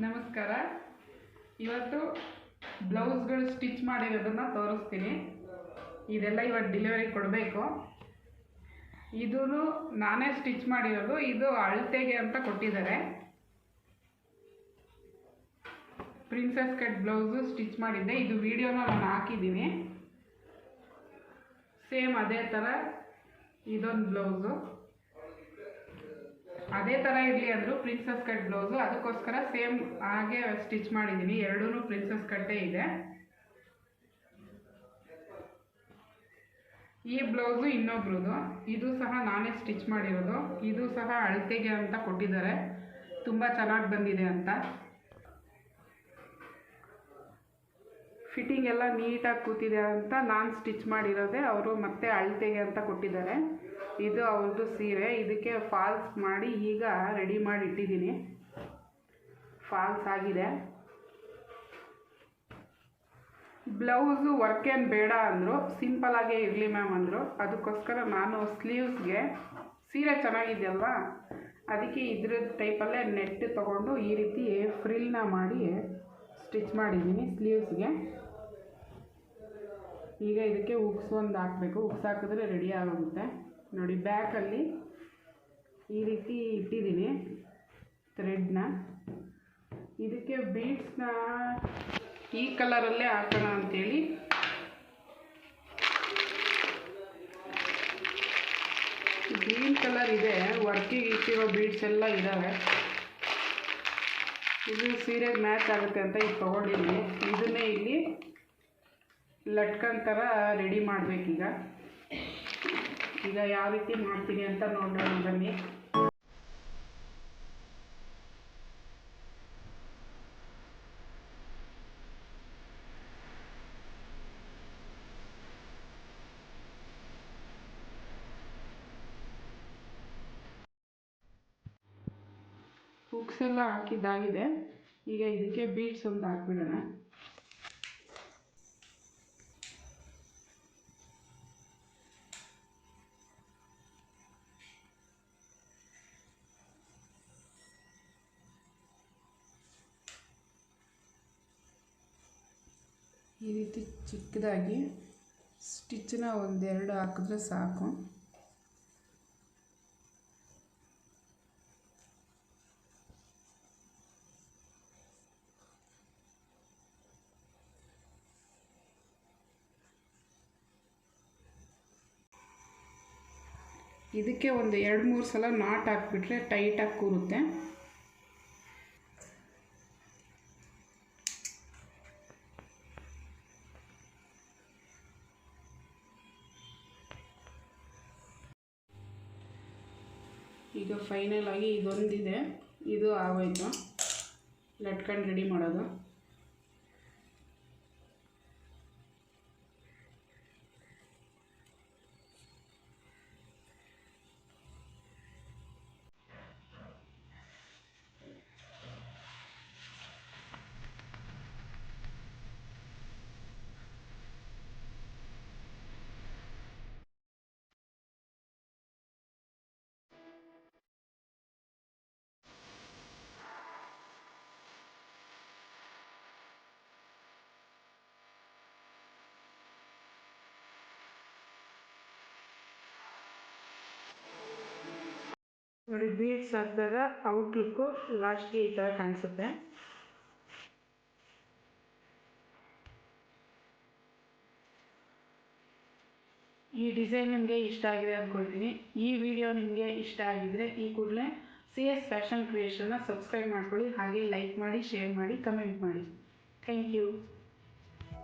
ನಮಸ್ಕಾರ. ಇವತ್ತು ಬ್ಲೌಸ್ಗಳು ಸ್ಟಿಚ್ ಮಾಡಿರೋದನ್ನು ತೋರಿಸ್ತೀನಿ. ಇದೆಲ್ಲ ಇವತ್ತು ಡೆಲಿವರಿ ಕೊಡಬೇಕು. ಇದೂ ನಾನೇ ಸ್ಟಿಚ್ ಮಾಡಿರೋದು. ಇದು ಅಳತೆಗೆ ಅಂತ ಕೊಟ್ಟಿದ್ದಾರೆ. ಪ್ರಿನ್ಸಸ್ ಕಟ್ ಬ್ಲೌಸು ಸ್ಟಿಚ್ ಮಾಡಿದ್ದೆ. ಇದು ವಿಡಿಯೋನ ನಾನು ಹಾಕಿದ್ದೀನಿ. ಸೇಮ್ ಅದೇ ಥರ ಇದೊಂದು ಬ್ಲೌಸು ಅದೇ ಥರ ಇರಲಿ ಅಂದರು ಪ್ರಿನ್ಸಸ್ ಕಟ್ ಬ್ಲೌಸು ಅದಕ್ಕೋಸ್ಕರ ಸೇಮ್ ಹಾಗೆ ಸ್ಟಿಚ್ ಮಾಡಿದ್ದೀನಿ ಎರಡೂ ಪ್ರಿನ್ಸಸ್ ಕಟ್ಟೇ ಇದೆ. ಈ ಬ್ಲೌಸು ಇನ್ನೊಬ್ರದ್ದು ಇದು ಸಹ ನಾನೇ ಸ್ಟಿಚ್ ಮಾಡಿರೋದು. ಇದು ಸಹ ಅಳತೆಗೆ ಅಂತ ಕೊಟ್ಟಿದ್ದಾರೆ. ತುಂಬ ಚೆನ್ನಾಗಿ ಬಂದಿದೆ ಅಂತ. ಫಿಟ್ಟಿಂಗ್ ಎಲ್ಲ ನೀಟಾಗಿ ಕೂತಿದೆ ಅಂತ ನಾನು ಸ್ಟಿಚ್ ಮಾಡಿರೋದೆ. ಅವರು ಮತ್ತೆ ಅಳತೆಗೆ ಅಂತ ಕೊಟ್ಟಿದ್ದಾರೆ. ಇದು ಅವ್ರದ್ದು ಸೀರೆ. ಇದಕ್ಕೆ ಫಾಲ್ಸ್ ಮಾಡಿ ಈಗ ರೆಡಿ ಮಾಡಿ ಇಟ್ಟಿದ್ದೀನಿ. ಫಾಲ್ಸ್ ಆಗಿದೆ. ಬ್ಲೌಸು ವರ್ಕ್ ಏನು ಬೇಡ ಅಂದರು ಸಿಂಪಲಾಗೇ ಇರಲಿ ಮ್ಯಾಮ್ ಅಂದರು. ಅದಕ್ಕೋಸ್ಕರ ನಾನು ಸ್ಲೀವ್ಸ್ಗೆ ಸೀರೆ ಚೆನ್ನಾಗಿದೆಯಲ್ವಾ? ಅದಕ್ಕೆ ಇದ್ರ ಟೈಪಲ್ಲೇ ನೆಟ್ ತೊಗೊಂಡು ಈ ರೀತಿ ಫ್ರಿಲ್ನ ಮಾಡಿ ಸ್ಟಿಚ್ ಮಾಡಿದ್ದೀನಿ ಸ್ಲೀವ್ಸ್ಗೆ ಈಗ ಇದಕ್ಕೆ ಉಗ್ಸ್ ಒಂದು ಹಾಕಬೇಕು. ಉಗ್ಸ್ ಹಾಕಿದ್ರೆ ರೆಡಿ ಆಗೋಗುತ್ತೆ ನೋಡಿ ಬ್ಯಾಕಲ್ಲಿ ಈ ರೀತಿ ಇಟ್ಟಿದ್ದೀನಿ ಥ್ರೆಡ್ನ ಇದಕ್ಕೆ ಬೀಡ್ಸ್ನ ಈ ಕಲರಲ್ಲೇ ಹಾಕೋಣ ಅಂಥೇಳಿ ಗ್ರೀನ್ ಕಲರ್ ಇದೆ ವರ್ಕಿಗೆ ಇಟ್ಟಿರೋ ಬೀಡ್ಸ್ ಎಲ್ಲ ಇದ್ದಾವೆ ಇದು ಸೀರೆಗೆ ಮ್ಯಾಚ್ ಆಗುತ್ತೆ ಅಂತ ಇದು ತೊಗೊಂಡಿದ್ದೀನಿ. ಇದನ್ನೇ ಇಲ್ಲಿ ಲಟ್ಕನ್ ಥರ ರೆಡಿ ಮಾಡಬೇಕೀಗ. ಈಗ ಯಾವ ರೀತಿ ಮಾಡ್ತೀನಿ ಅಂತ ನೋಡೋಣ, ಬನ್ನಿ. ಹುಕ್ಸ್ ಎಲ್ಲ ಹಾಕಿದ್ದಾಗಿದೆ. ಈಗ ಇದಕ್ಕೆ ಬೀಟ್ಸ್ ಒಂದು ಹಾಕ್ಬಿಡೋಣ. ಈ ರೀತಿ ಚಿಕ್ಕದಾಗಿ ಸ್ಟಿಚ್ಚನ್ನ ಒಂದೆರಡು ಹಾಕಿದ್ರೆ ಸಾಕು. ಇದಕ್ಕೆ ಒಂದು ಎರಡು ಮೂರು ಸಲ ನಾಟ್ ಹಾಕ್ಬಿಟ್ರೆ ಟೈಟಾಗಿ ಕೂರುತ್ತೆ. ಈಗ ಫೈನಲ್ ಆಗಿ ಇದೊಂದಿದೆ. ಇದು ಆಗೋಯ್ತು. ಲಟ್ಕಂಡು ರೆಡಿ ಮಾಡೋದು. ನೋಡಿ ಬೀಡ್ಸ್ ಹಾಕಿದಾಗ ಔಟ್ಲುಕ್ಕು ಲಾಸ್ಟ್ಗೆ ಈ ಥರ ಕಾಣಿಸುತ್ತೆ. ಈ ಡಿಸೈನ್ ನಿಮಗೆ ಇಷ್ಟ ಆಗಿದೆ ಅಂದ್ಕೊಳ್ತೀನಿ ಈ ವಿಡಿಯೋ ನಿಮಗೆ ಇಷ್ಟ ಆಗಿದ್ರೆ ಈ ಕೂಡಲೇ ಸಿ ಎಸ್ ಫ್ಯಾಷನ್ ಕ್ರಿಯೇಷನ್ನ ಸಬ್ಸ್ಕ್ರೈಬ್ ಮಾಡ್ಕೊಳ್ಳಿ. ಹಾಗೆ ಲೈಕ್ ಮಾಡಿ, ಶೇರ್ ಮಾಡಿ, ಕಮೆಂಟ್ ಮಾಡಿ. Thank you.